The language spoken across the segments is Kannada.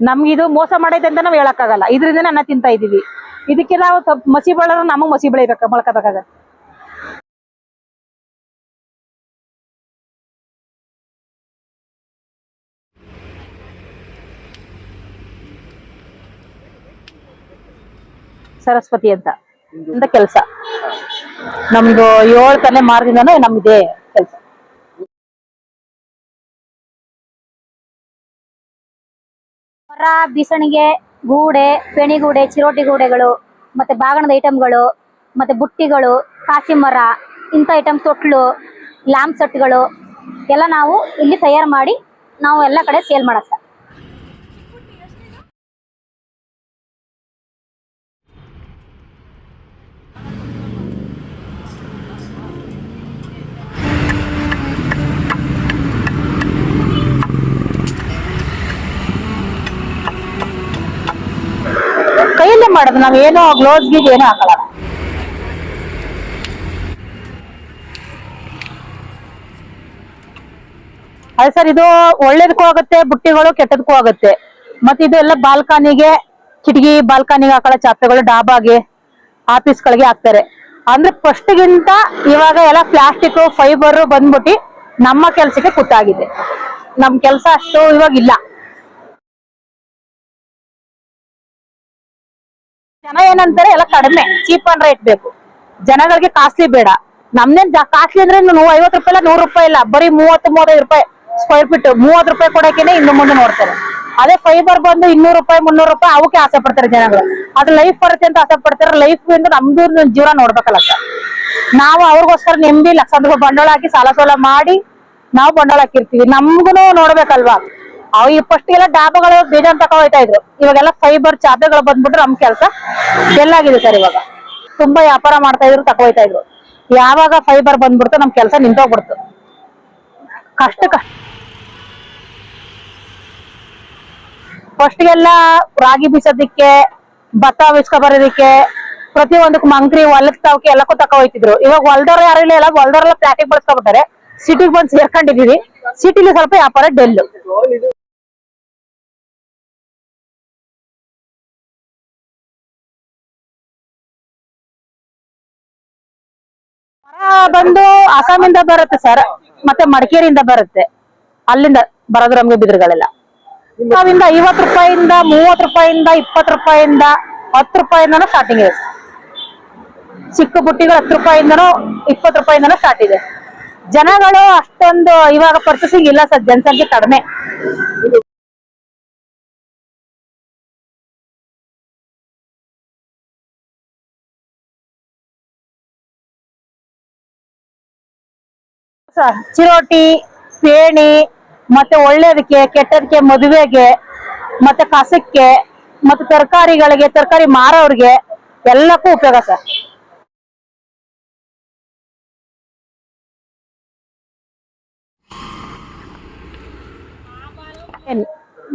ನಮ್ಗೆ ಇದು ಮೋಸ ಮಾಡೈತೆ ಅಂತ ನಾವು ಹೇಳಕ್ಕಾಗಲ್ಲ. ಇದರಿಂದ ಅನ್ನ ತಿಂತಾ ಇದೀವಿ ಇದಕ್ಕೆ ನಾವು ಮಸಿ ಬೆಳೆದ್ರೆ ನಮಗ್ ಮಸಿ ಬೆಳಿಬೇಕ ಮೊಳಕಬೇಕಾಗ ಸರಸ್ವತಿ ಅಂತ ಅಂತ ಕೆಲಸ. ನಮ್ದು ಏಳು ತಲೆ ಮಾರದಿಂದನೂ ನಮ್ದೇ ಮರ ಬಿಸಣಿಗೆ, ಗೂಡೆ, ಪೆಣಿಗೂಡೆ, ಚಿರೋಟಿ ಗೂಡೆಗಳು, ಮತ್ತೆ ಬಾಗಣದ ಐಟಮ್ಗಳು ಮತ್ತೆ ಬುಟ್ಟಿಗಳು ಕಾಸಿ ಮರ ಇಂಥ ಐಟಮ್ ತೊಟ್ಲು, ಲ್ಯಾಂಪ್ ಸೆಟ್ಗಳು, ಎಲ್ಲ ನಾವು ಇಲ್ಲಿ ತಯಾರು ಮಾಡಿ ನಾವು ಎಲ್ಲ ಕಡೆ ಸೇಲ್ ಮಾಡಕ್ಕ ಮಾಡೋದು? ನಾವೇನೋ ಗ್ಲೋಸ್ ಗೀಸ್ ಏನು ಹಾಕಲ್ಲ. ಅದೇ ಸರ್, ಇದು ಒಳ್ಳೇದಕ್ಕೂ ಆಗುತ್ತೆ, ಬುಟ್ಟಿಗಳು ಕೆಟ್ಟದಕ್ಕೂ ಆಗುತ್ತೆ. ಮತ್ತೆ ಇದು ಎಲ್ಲ ಬಾಲ್ಕನಿಗೆ, ಕಿಟಕಿ ಬಾಲ್ಕನಿಗೆ ಹಾಕೊಳ್ಳೋ ಚಾಪೆಗಳು, ಡಾಬಾಗೆ, ಆಫೀಸ್ಗಳಿಗೆ ಹಾಕ್ತಾರೆ. ಅಂದ್ರೆ ಫಸ್ಟ್ ಗಿಂತ ಇವಾಗ ಎಲ್ಲ ಪ್ಲಾಸ್ಟಿಕ್ ಫೈಬರ್ ಬಂದ್ಬಿಟ್ಟು ನಮ್ಮ ಕೆಲಸಕ್ಕೆ ಕುತ್ತಾಗಿದೆ. ನಮ್ ಕೆಲಸ ಅಷ್ಟು ಇವಾಗ ಇಲ್ಲ. ಜನ ಏನಂತಾರೆ, ಎಲ್ಲ ಕಡಿಮೆ. ಚೀಪ್ ಅಂಡ್ ರೇಟ್ ಬೇಕು. ಜನಗಳಿಗೆ ಕಾಸ್ಟ್ಲಿ ಬೇಡ. ನಮ್ದೇನ್ ಕಾಸ್ಟ್ಲಿ ಅಂದ್ರೆ ನೂರ ಐವತ್ತು ರೂಪಾಯಿ ಇಲ್ಲ ನೂರು ರೂಪಾಯಿ ಇಲ್ಲ. ಬರೀ ಮೂವತ್ತು, ಮೂವತ್ತೈದು ರೂಪಾಯಿ ಸ್ಕ್ವೇರ್ ಫೀಟ್ ಮೂವತ್ತು ರೂಪಾಯಿ ಕೊಡಕೇನೆ ಇನ್ನು ಮುಂದೆ ನೋಡ್ತಾರೆ. ಅದೇ ಫೈಬರ್ ಬಂದು ಇನ್ನೂರು ರೂಪಾಯಿ, ಮುನ್ನೂರು ರೂಪಾಯಿ ಅವಕ್ಕೆ ಆಸೆ ಪಡ್ತಾರೆ ಜನಗಳು. ಅದು ಲೈಫ್ ಬರುತ್ತೆ ಅಂತ ಆಸೆ ಪಡ್ತಾರೆ. ಲೈಫ್ ಇಂದ ನಮ್ದು ಜೀವನ ನೋಡ್ಬೇಕಲ್ಲ ಸರ್. ನಾವು ಅವ್ರಿಗೋಸ್ಕರ ನೆಮ್ಮದಿ ಲಕ್ಷ ರೂಪಾಯಿ ಬಂಡವಾಳ ಹಾಕಿ ಸಾಲ ಸೋಲ ಮಾಡಿ ನಾವು ಬಂಡವಾಳ ಹಾಕಿರ್ತೀವಿ. ನಮ್ಗುನು ನೋಡ್ಬೇಕಲ್ವಾ? ಅವ್ ಈ ಫಸ್ಟ್ ಎಲ್ಲ ಡಾಬಾಗಳು ಬೇಜಾನ್ ತಕ ಇದ್ರು. ಇವಾಗೆಲ್ಲ ಫೈಬರ್ ಚಾಪೆಗಳು ಬಂದ್ಬಿಟ್ರೆ ನಮ್ ಕೆಲಸ ಎಲ್ಲಾಗಿದೆ ಸರ್ ಇವಾಗ. ತುಂಬಾ ವ್ಯಾಪಾರ ಮಾಡ್ತಾ ಇದ್ರು, ತಕ ಹೋಯ್ತಾ ಇದ್ರು. ಯಾವಾಗ ಫೈಬರ್ ಬಂದ್ಬಿಡ್ತು ನಮ್ ಕೆಲಸ ನಿಂತೋಗ್ಬಿಡ್ತು ಕಷ್ಟ ಕಷ್ಟ. ಫಸ್ಟ್ಗೆಲ್ಲ ರಾಗಿ ಬೀಸೋದಿಕ್ಕೆ, ಭತ್ತ ಬಿಸ್ಕೊ ಬರೋದಿಕ್ಕೆ ಪ್ರತಿ ಒಂದಕ್ಕೆ ಮಂಕ್ರಿ ಹೊಲಕ್ ತಾವಕ್ಕೆ ಎಲ್ಲಕ್ಕೂ ತಕ ಹೋಯ್ತಿದ್ರು. ಇವಾಗ ಹೊಲ್ದವ್ರು ಯಾರು ಇಲ್ಲ, ಎಲ್ಲ ಹೊಲ್ದವ್ರೆಲ್ಲ ಪ್ಲಾಟಿಕ್ ಬಳಸ್ಕೊಬಿಟ್ಟಾರೆ. ಸಿಟಿಗೆ ಬಂದು ಸೇರ್ಕೊಂಡಿದೀವಿ. ಸಿಟಿಲಿ ಸ್ವಲ್ಪ ವ್ಯಾಪಾರ ಡೆಲ್ಲು ಮರ ಬಂದು ಅಸ್ಸಾಮಿಂದ ಬರುತ್ತೆ ಸರ್. ಮತ್ತೆ ಮಡಿಕೇರಿಯಿಂದ ಬರುತ್ತೆ. ಅಲ್ಲಿಂದ ಬರೋದು ನಮ್ಗೆ ಬಿದಿರುಗಳೆಲ್ಲ. ನಾವಿಂದ ಐವತ್ ರೂಪಾಯಿಂದ ಮೂವತ್ ರೂಪಾಯಿಂದ ಇಪ್ಪತ್ ರೂಪಾಯಿಂದ, ಹತ್ತು ರೂಪಾಯಿಂದನೂ ಸ್ಟಾರ್ಟಿಂಗ್ ಇದೆ. ಚಿಕ್ಕ ಬುಟ್ಟಿಗಳು ಹತ್ತು ರೂಪಾಯಿಂದನೂ ಇಪ್ಪತ್ ರೂಪಾಯಿಂದನೂ ಸ್ಟಾರ್ಟ್ ಇದೆ. ಜನಗಳು ಅಷ್ಟೊಂದು ಇವಾಗ ಪರ್ಚೇಸಿಂಗ್ ಇಲ್ಲ ಸರ್. ಜನಸಂಖ್ಯೆ ಕಡಿಮೆ. ಚಿರೋಟಿ, ಪೇಣಿ, ಮತ್ತೆ ಒಳ್ಳೇದಕ್ಕೆ, ಕೆಟ್ಟದಕ್ಕೆ, ಮದುವೆಗೆ, ಮತ್ತೆ ಕಸಕ್ಕೆ, ಮತ್ತೆ ತರಕಾರಿಗಳಿಗೆ, ತರಕಾರಿ ಮಾರೋರ್ಗೆ ಎಲ್ಲಕ್ಕೂ ಉಪಯೋಗ ಸರ್.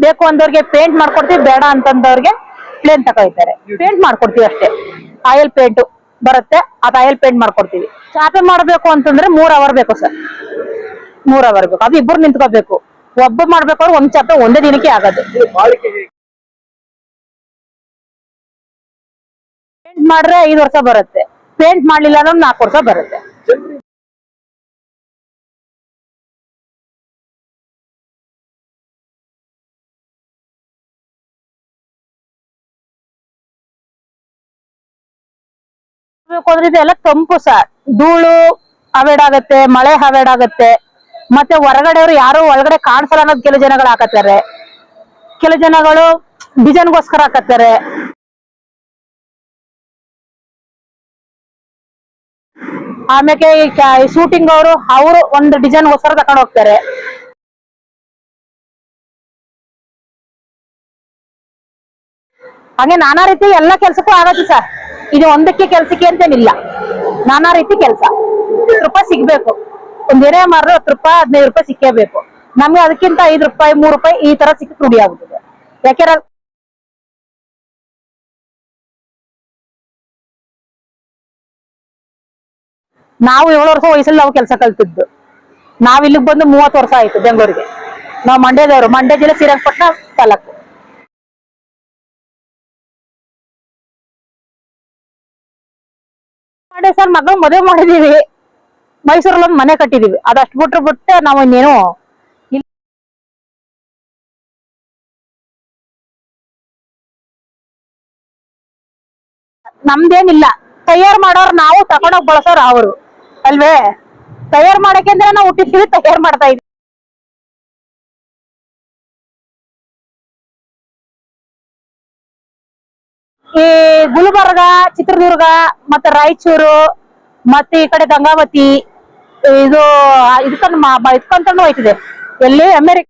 ಬೇಕು ಅಂದವ್ರಿಗೆ ಪೇಂಟ್ ಮಾಡ್ಕೊಡ್ತೀವಿ, ಬೇಡ ಅಂತಂದವ್ರಿಗೆ ಪ್ಲೇನ್ ತಗೋತಾರೆ. ಪೇಂಟ್ ಮಾಡ್ಕೊಡ್ತೀವಿ ಅಷ್ಟೇ. ಆಯಿಲ್ ಪೇಂಟ್ ಬರುತ್ತೆ ಆ ಆಯಿಲ್ ಪೇಂಟ್ ಮಾಡ್ಕೊಡ್ತೀವಿ. ಚಾಪೆ ಮಾಡ್ಬೇಕು ಅಂತಂದ್ರೆ ಮೂರ್ ಅವರ್ ಬೇಕು ಸರ್ ಮೂರ್ ಅವರ್ ಬೇಕು. ಅದು ಇಬ್ಬರು ನಿಂತ್ಕೋಬೇಕು. ಒಬ್ಬ ಮಾಡ್ಬೇಕಾದ್ರೆ ಒಂದ್ ಚಾಪೆ ಒಂದೇ ದಿನಕ್ಕೆ ಆಗೋದು. ಪೇಂಟ್ ಮಾಡ್ರೆ ಐದು ವರ್ಷ ಬರುತ್ತೆ. ಪೇಂಟ್ ಮಾಡ್ಲಿಲ್ಲ ಅಂದ್ರೆ ನಾಲ್ಕು ವರ್ಷ ಬರುತ್ತೆ. ಅಂದ್ರೆ ಇದೆಲ್ಲ ತಂಪು ಸರ್. ಧೂಳು ಅವೇಡ್ ಆಗತ್ತೆ, ಮಳೆ ಅವೇಡ್ ಆಗತ್ತೆ. ಮತ್ತೆ ಹೊರಗಡೆಯವರು ಯಾರು ಒಳಗಡೆ ಕಾಣಿಸಲ್ಲ ಅನ್ನೋದು ಕೆಲ ಜನಗಳು ಹಾಕತ್ತಾರೆ. ಕೆಲ ಜನಗಳು ಡಿಸೈನ್ಗೋಸ್ಕರ ಹಾಕತ್ತಾರೆ. ಆಮೇಲೆ ಶೂಟಿಂಗ್ ಅವರು ಅವರು ಒಂದು ಡಿಸೈನ್ ಹೊಸರ ತಕೊಂಡು ಹೋಗ್ತಾರೆ. ಹಂಗೆ ನಾನಾ ರೀತಿ ಎಲ್ಲ ಕೆಲ್ಸಕ್ಕೂ ಆಗತ್ತೆ ಸರ್. ಇದು ಒಂದಕ್ಕೆ ಕೆಲ್ಸಕ್ಕೆ ಅಂತೇನಿಲ್ಲ. ನಾನಾ ರೀತಿ ಕೆಲಸ. ಹತ್ತು ರೂಪಾಯಿ ಸಿಗ್ಬೇಕು. ಒಂದ್ ಏನೇ ಮಾರ್ರೆ ಹತ್ತು ರೂಪಾಯಿ, ಹದಿನೈದು ರೂಪಾಯಿ ಸಿಕ್ಕೇಬೇಕು. ನಮ್ಗೆ ಅದಕ್ಕಿಂತ ಐದು ರೂಪಾಯಿ, ಮೂರು ರೂಪಾಯಿ ಈ ತರ ಸಿಕ್ಕ ರೂಢಿ ಆಗುತ್ತದೆ. ಯಾಕೆಂದ್ರೆ ನಾವು ಏಳು ವರ್ಷ ವಯಸ್ಸಲ್ಲಿ ನಾವು ಕೆಲಸ ಕಲ್ತಿದ್ದು. ನಾವ್ ಇಲ್ಲಿಗೆ ಬಂದು ಮೂವತ್ತು ವರ್ಷ ಆಯ್ತು ಬೆಂಗಳೂರಿಗೆ. ನಾವು ಮಂಡ್ಯದವರು. ಮಂಡ್ಯ ಜಿಲ್ಲೆ ಶ್ರೀರಂಗಪಟ್ಟಣ ತಾಲೂಕು. ಸರ್ ಮಗಳು ಮದುವೆ ಮಾಡಿದೀವಿ. ಮೈಸೂರಲ್ಲಿ ಒಂದು ಮನೆ ಕಟ್ಟಿದೀವಿ. ಅದಷ್ಟು ಬಿಟ್ರೆ ಬಿಟ್ಟೆ ನಾವು ಇನ್ನೇನು. ನಮ್ದೇನಿಲ್ಲ. ತಯಾರು ಮಾಡೋರು ನಾವು ತಗೊಂಡೋಗ್ ಬಳಸೋರು ಅವರು. ಅಲ್ವೇ? ತಯಾರು ಮಾಡಕ್ಕೆ ಅಂದ್ರೆ ನಾವು ಹುಟ್ಟಿದೀವಿ ತಯಾರು ಮಾಡ್ತಾ ಇದೀವಿ ಈ ಗುಲ್ಬರ್ಗ, ಚಿತ್ರದುರ್ಗ, ಮತ್ತೆ ರಾಯಚೂರು, ಮತ್ತೆ ಈ ಕಡೆ ಗಂಗಾವತಿ, ಇದು ಇದಕ್ಕಂತ ಇದಕ್ಕಂತಾನು ಹೋಯ್ತಿದೆ. ಎಲ್ಲಿ? ಅಮೆರಿಕ